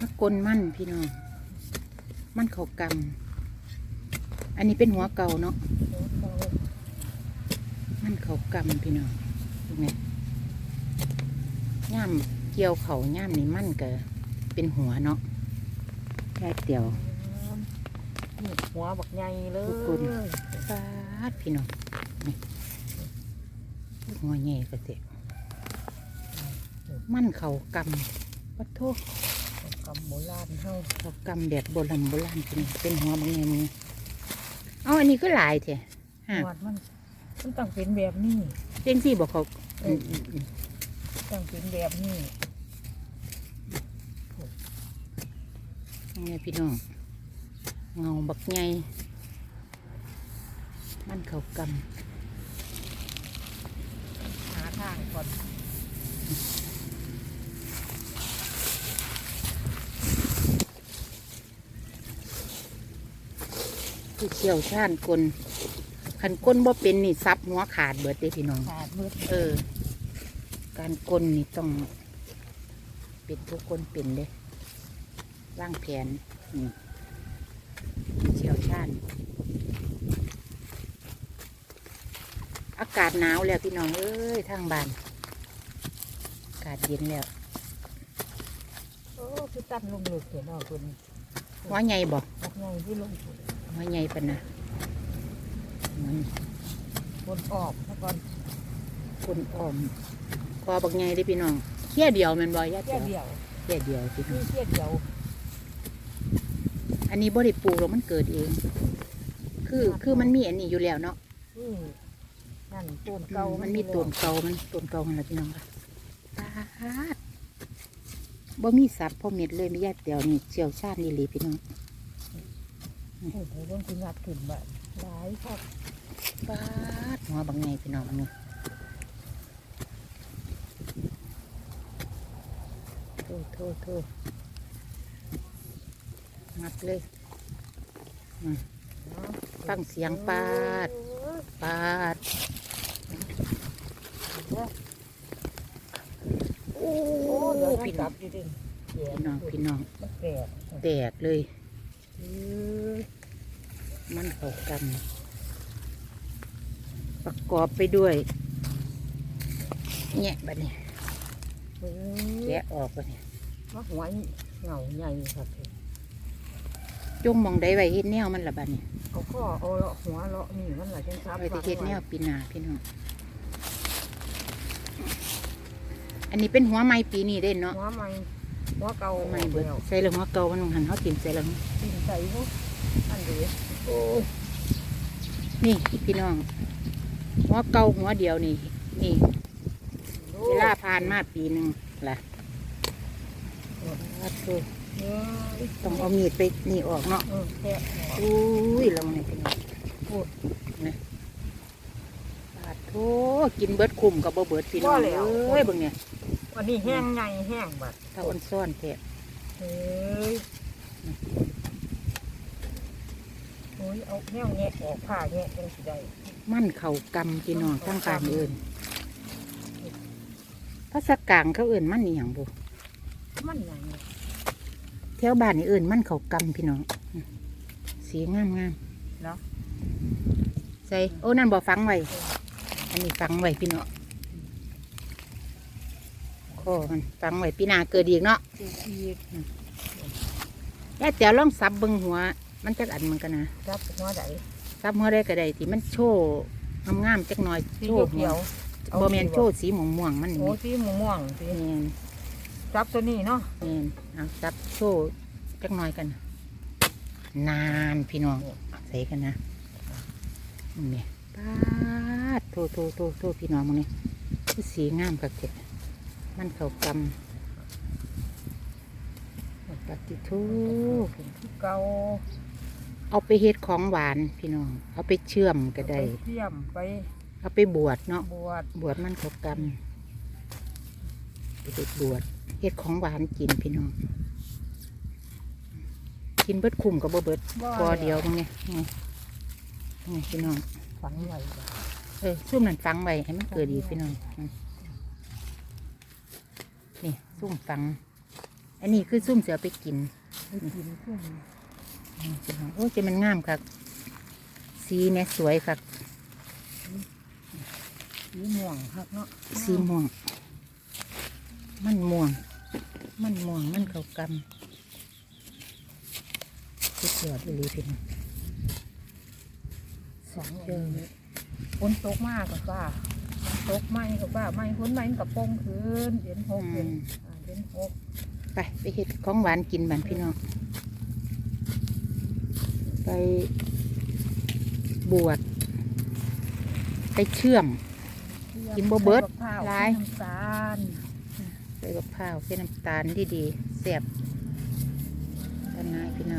มะกลมั่นพี่น้อง มันเขากำอันนี้เป็นหัวเก่าเนาะหัวไก่มันเขากำพี่น้องเห็นไหมย่ามเกี่ยวเขาย่ามนี่มันก็เป็นหัวเนาะแค่เดียวนี่หัวบักใหญ่เลยทุกคนฟาดพี่น้องนี่หัวใหญ่ก็เตะ มันเขากำวัดโทษกำโบราณเฮาเขากำแบบโบราณโบราณพี่น้องเป็นหัวบางไงมือเอาอันนี้ก็หลายแท้ฮะหวดมันมันต้องเป็นแบบนี้เจ้งที่บอกเขาอืมอืมอืมต้องเป็นแบบนี้นี่ไงพี่น้องเงาบักใหญ่มันเขากหาทางก่อนำที่เชี่ยวชาญกลคันก้นบ่เป็นนี่ซับหัวขาดเบิดเด้พี่น้อง ขาดมืดเออ การกลนี่ต้อง เป็นทุกคนเป็นเด้ร่างแผนนี่เชี่ยวชาญอากาศหนาวแล้วพี่น้องเอ้ยทางบ้านอากาศเย็นแล้วโอ้คือตัดลงเลือกเห็นเอาคนหัวใหญ่บอกบักใหญ่ที่ลงหั วใหญ่ปะนะมันคนออกแล้วก่อนคนอ้อมพอบักใหญ่ได้อพี่น้องเคี่ยเดียวแมันบ่ยาแค่เดียวเดียวเคี่ยเดียวพี่น้นี่องแค่เดียวอันนี้บ่ได้ปลูกหรอกมันเกิดเอง คือคือมันมีอันนี้อยู่แล้วเนาะนี่นั่นต้นเก่าเก่ามัมันมีต้นเก่ามันต้นเก่ามันละพี่น้องค่ะตาดบ่มีสับพ่อเม็ดเลยไม่ยาเดียวนี่เชี่ยวชาญนี่เลยพี่น้อง โอ้โหต้องคุณงัดขึ้นแบบหลายครับตาดหัวบักใหญ่พี่น้องอันนี้โทษโทษโทษงัดเลยฟังเสียงปาด ปาด โอ้โอ้เดี๋ยวพี่พี่น้นัองบอยู่ดิพี่น้องพี่น้องมันแตกแตกเลยเออ มันเข้ากัน ประกอบไปด้วยแงะบัดนี้เออแกะออกบัดนี้มาหัวเหงาใหญ่ครับจงมองได้ไว้เฮ็ดแนวมันละบัดนี้เอาข้อเอาเลาะหัวเลาะนี่มันหลายจังครับไว้ที่เฮ็ดแนวปีหนาพี่น้องอันนี้เป็นหัวไม้ปีนี้เด้เนาะหัวใหม่ หัวเก่าหัวไม้เบิดแล้วใส่แล้วหัวเก่ามันหันเขาติ่มใส่แล้วกินใส่พวกอันเดียวโอ้ยนี่พี่น้อง หัวเก่าหัวเดียวนี่ นี่เวลาผ่านมาปีหนึ่งล่ะวัดโธ่เอ้ยต้องเอามีดไปนี่ออกเนาะเออแค่อุ้ยเราเนี่ยพี่น้องโอ้นะปาดโธ่กินเบิดคุ้มกับบ่เบิดพี่น้องเอ้ยเบิ่งเนี่ย วันนี้แห้งใหญ่แห้งบัดถ้าอ่อนซ่อนแท้เฮ้ยโอ้ยเอาแนวแงะออกผ้าแงะจังสิได้มันเข่ากำพี่น้องทั้งการเอื่นภาษากลางเขาเอื่นมันนี่อย่างบุมันใหญ่แถวบ้านนี่เอื่นมันเข่ากำพี่น้องอืมสีงามงามเนาะใส่โอ้นั่นบ่ฟังไว้อันนี้ฟังไว้พี่น้องโอ้มันฟังไว้ปีหนาเกิดอีกเนาะสีสียายเตียวลองซับเบิ่งหัว มันจักอันมันกันนะจับหัวใดซับหัวได้ก็ได้ที่มันโชว์งามๆจักหน่อยสีโชว์หัเขีวยวบ่แมนโชว์สีม่วงๆมันนี่โอ้สีม่วงๆสีแม่นจับตัวนี้เนาะแม่นเอาซับโชว์จักหน่อยกันนะนานพี่น้องใส่กันนะนี่ปาดโทโทโทโทพี่น้องมึงนี่คือสีงามกับเจ็ด มันเข้ากำปฏิทูเป็นที่เก่าเอาไปเฮ็ดของหวานพี่น้อง เอาไปเชื่อมก็ได้ไปเทียมไป เอาไปบวชเนาะ บวช บวชมันเขากรรมไปเด็กบวชเฮ็ดของหวานกินพี่น้อง กินเบิดคุ้มกับบ่เบิดพอเดียวตรงนี้นี่นี่พี่น้อง ฝังไว้จ้ะเออซุ่มนั่นฟังไว้ให้มันเกิดดีพี่น้องอืมนี่ ซุ่มฟัง อันนี้คือซุ่มเสือไปกินไปกินขึ้นอืมพี่น้องโอ้ยจะมันงามครับสีเนี่ยสวยครับสีม่วงครับเนาะสีม่วง มันม่วง มันม่วงมันเก่ากำสุดยอดเลยพี่น้องสองเจอฝนตกมากกับว่า ตกไม่กับว่าไม่ฝนไม่กับโปงคืนเดือนหกเดือนอ่าเดือนหกไปไปเห็ดของหวานกินบันพี่น้อง ไปบวชไปเชื่อม กินบ่เบิดใส่บักพร้าวหลาย น้ำตาลใส่กับข้าวใส่น้ำตาลดีๆแซ่บตอนนายพี่น้อง